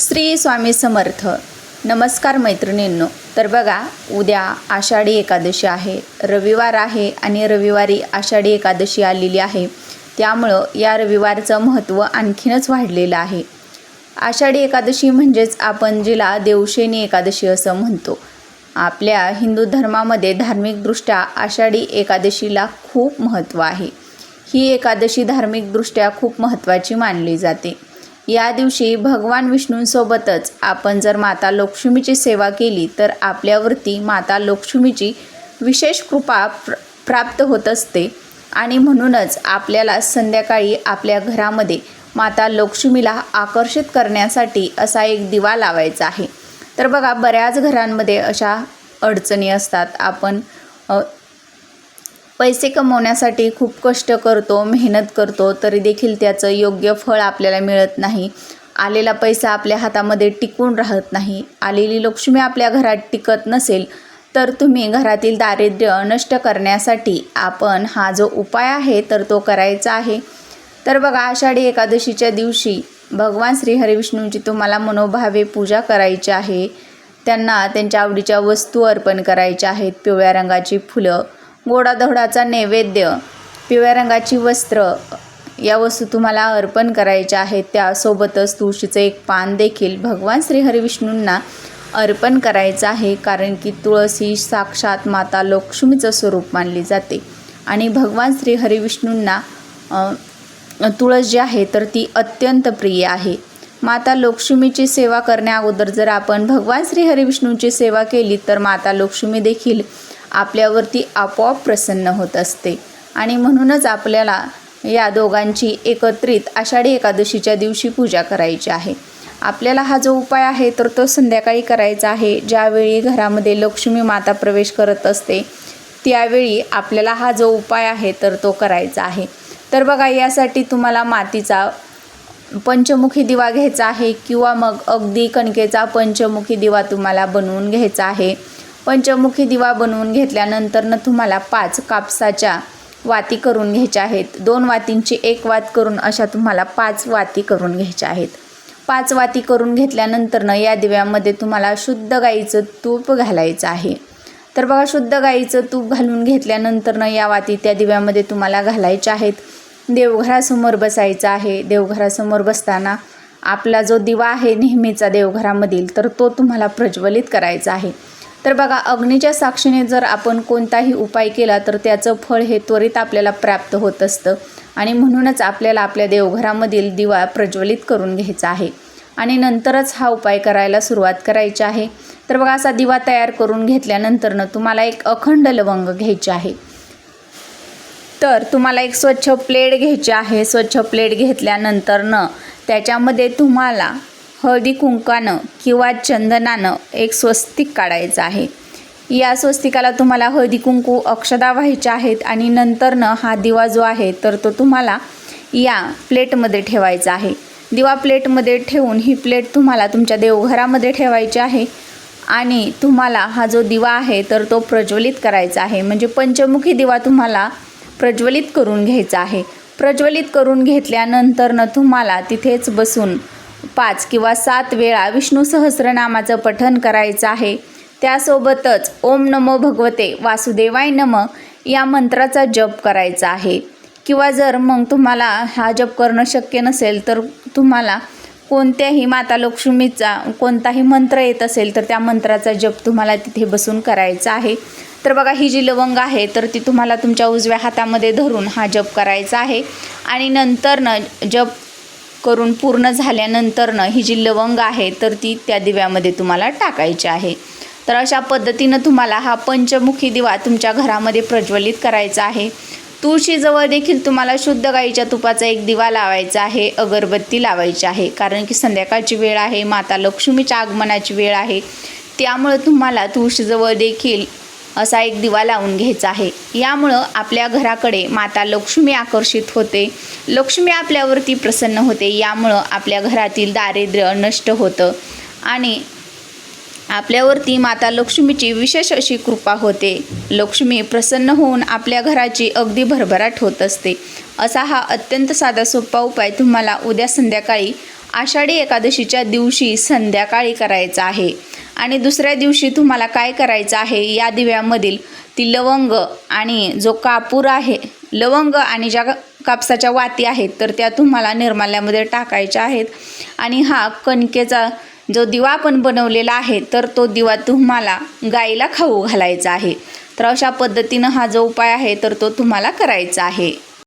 श्री स्वामी समर्थ. नमस्कार मैत्रिणींनो. तर बघा उद्या आषाढी एकादशी आहे. रविवार आहे आणि रविवारी आषाढी एकादशी आलेली आहे. त्यामुळं या रविवारचं महत्त्व आणखीनच वाढलेलं आहे. आषाढी एकादशी म्हणजेच आपण जिला देवशेनी एकादशी असं म्हणतो. आपल्या हिंदू धर्मामध्ये धार्मिकदृष्ट्या आषाढी एकादशीला खूप महत्त्व आहे. ही एकादशी धार्मिकदृष्ट्या खूप महत्त्वाची मानली जाते. या दिवशी भगवान विष्णूंसोबतच आपण जर माता लक्ष्मीची सेवा केली तर आपल्यावरती माता लक्ष्मीची विशेष कृपा प्र प्राप्त होत असते. आणि म्हणूनच आपल्याला संध्याकाळी आपल्या घरामध्ये माता लक्ष्मीला आकर्षित करण्यासाठी असा एक दिवा लावायचा आहे. तर बघा बऱ्याच घरांमध्ये अशा अडचणी असतात. आपण पैसे कमवण्यासाठी खूप कष्ट करतो मेहनत करतो तरी देखील त्याचं योग्य फळ आपल्याला मिळत नाही. आलेला पैसा आपल्या हातामध्ये टिकून राहत नाही. आलेली लक्ष्मी आपल्या घरात टिकत नसेल तर तुम्ही घरातील दारिद्र्य नष्ट करण्यासाठी आपण हा जो उपाय आहे तर तो करायचा आहे. तर बघा आषाढी एकादशीच्या दिवशी भगवान श्री हरिविष्णूंची तुम्हाला मनोभावे पूजा करायची आहे. त्यांना त्यांच्या आवडीच्या वस्तू अर्पण करायच्या आहेत पिवळ्या रंगाची फुलं गोडाधोडाचा नैवेद्य पिवळ्या रंगाची वस्त्र या वस्तू तुम्हाला अर्पण करायच्या आहेत. त्यासोबतच तुळशीचं एक पान देखील भगवान श्री हरिविष्णूंना अर्पण करायचं आहे कारण की तुळस ही साक्षात माता लक्ष्मीचं स्वरूप मानली जाते. आणि भगवान श्री हरिविष्णूंना तुळस जी आहे तर ती अत्यंत प्रिय आहे. माता लक्ष्मीची सेवा करण्या अगोदर जर आपण भगवान श्री हरिविष्णूंची सेवा केली तर माता लक्ष्मी देखील आपल्यावरती आपोआप प्रसन्न होत असते. आणि म्हणूनच आपल्याला या दोघांची एकत्रित आषाढी एकादशीच्या दिवशी पूजा करायची आहे. आपल्याला हा जो उपाय आहे तर तो संध्याकाळी करायचा आहे. ज्यावेळी घरामध्ये लक्ष्मी माता प्रवेश करत असते त्यावेळी आपल्याला हा जो उपाय आहे तर तो करायचा आहे. तर बघा यासाठी तुम्हाला मातीचा पंचमुखी दिवा घ्यायचा आहे किंवा मग अगदी कणकेचा पंचमुखी दिवा तुम्हाला बनवून घ्यायचा आहे. पंचमुखी दिवा बनवून घेतल्यानंतर न तुम्हाला पाच कापसाच्या वाती करून घ्यायच्या आहेत. दोन वातींची एक वात करून अशा तुम्हाला पाच वाती करून घ्यायच्या आहेत. पाच वाती करून घेतल्यानंतर न या दिव्यामध्ये तुम्हाला शुद्ध गाईचं तूप घालायचं आहे. तर बघा शुद्ध गाईचं तूप घालून घेतल्यानंतर न या वाती त्या दिव्यामध्ये तुम्हाला घालायच्या आहेत. देवघरासमोर बसायचं आहे. देवघरासमोर बसताना आपला जो दिवा आहे नेहमीचा देवघरामधील तर तो तुम्हाला प्रज्वलित करायचा आहे. तर बघा अग्नीच्या साक्षीने जर आपण कोणताही उपाय केला तर त्याचं फळ हे त्वरित आपल्याला प्राप्त होत असतं. आणि म्हणूनच आपल्याला आपल्या देवघरामधील दिवा प्रज्वलित करून घ्यायचा आहे. आणि नंतरच हा उपाय करायला सुरुवात करायची आहे. तर बघा असा दिवा तयार करून घेतल्यानंतरनं तुम्हाला एक अखंड लवंग घ्यायची आहे. तर तुम्हाला एक स्वच्छ प्लेट घ्यायची आहे. स्वच्छ प्लेट घेतल्यानंतरनं त्याच्यामध्ये तुम्हाला हळदी कुंकानं किंवा चंदनानं एक स्वस्तिक काढायचं आहे. या स्वस्तिकाला तुम्हाला हळदी कुंकू अक्षदा व्हायच्या आहेत आणि नंतरनं हा दिवा जो आहे तर तो तुम्हाला या प्लेटमध्ये ठेवायचा आहे. दिवा प्लेटमध्ये ठेवून ही प्लेट तुम्हाला तुमच्या देवघरामध्ये ठेवायची आहे आणि तुम्हाला हा जो दिवा आहे तर तो प्रज्वलित करायचा आहे. म्हणजे पंचमुखी दिवा तुम्हाला प्रज्वलित करून घ्यायचा आहे. प्रज्वलित करून घेतल्यानंतरनं तुम्हाला तिथेच बसून पाच किंवा सात वेळा विष्णू सहस्रनामाचं पठण करायचं आहे. त्यासोबतच ओम नमो भगवते वासुदेवाय नम या मंत्राचा जप करायचा आहे. किंवा जर मग तुम्हाला हा जप करणं शक्य नसेल तर तुम्हाला कोणत्याही माता लक्ष्मीचा कोणताही मंत्र येत असेल तर त्या मंत्राचा जप तुम्हाला तिथे बसून करायचा आहे. तर बघा ही जी लवंग आहे तर ती तुम्हाला तुमच्या उजव्या हातामध्ये धरून हा जप करायचा आहे. आणि नंतरनं जप करून पूर्ण झाल्यानंतरनं ही जी लवंग आहे तर ती त्या दिव्यामध्ये तुम्हाला टाकायची आहे. तर अशा पद्धतीनं तुम्हाला हा पंचमुखी दिवा तुमच्या घरामध्ये प्रज्वलित करायचा आहे. तुळशीजवळ देखील तुम्हाला शुद्ध गाईच्या तुपाचा एक दिवा लावायचा आहे अगरबत्ती लावायची आहे. कारण की संध्याकाळची वेळ आहे माता लक्ष्मीच्या आगमनाची वेळ आहे. त्यामुळं तुम्हाला तुळशीजवळ देखील असा एक दिवा लावून घ्यायचा आहे. यामुळं आपल्या घराकडे माता लक्ष्मी आकर्षित होते. लक्ष्मी आपल्यावरती प्रसन्न होते. यामुळं आपल्या घरातील दारिद्र्य नष्ट होतं. आणि आपल्यावरती माता लक्ष्मीची विशेष अशी कृपा होते. लक्ष्मी प्रसन्न होऊन आपल्या घराची अगदी भरभराट होत असते. असा हा अत्यंत साधा सोपा उपाय तुम्हाला उद्या संध्याकाळी आषाढी एकादशीच्या दिवशी संध्याकाळी करायचा आहे. आणि दुसऱ्या दिवशी तुम्हाला काय करायचं आहे या दिव्यामधील ती लवंग आणि जो कापूर आहे लवंग आणि ज्या कापसाच्या वाती आहेत तर त्या तुम्हाला निर्माल्यामध्ये टाकायच्या आहेत. आणि हा कणकेचा जो दिवा आपण बनवलेला आहे तर तो दिवा तुम्हाला गाईला खाऊ घालायचा आहे. तर अशा पद्धतीनं हा जो उपाय आहे तर तो तुम्हाला करायचा आहे.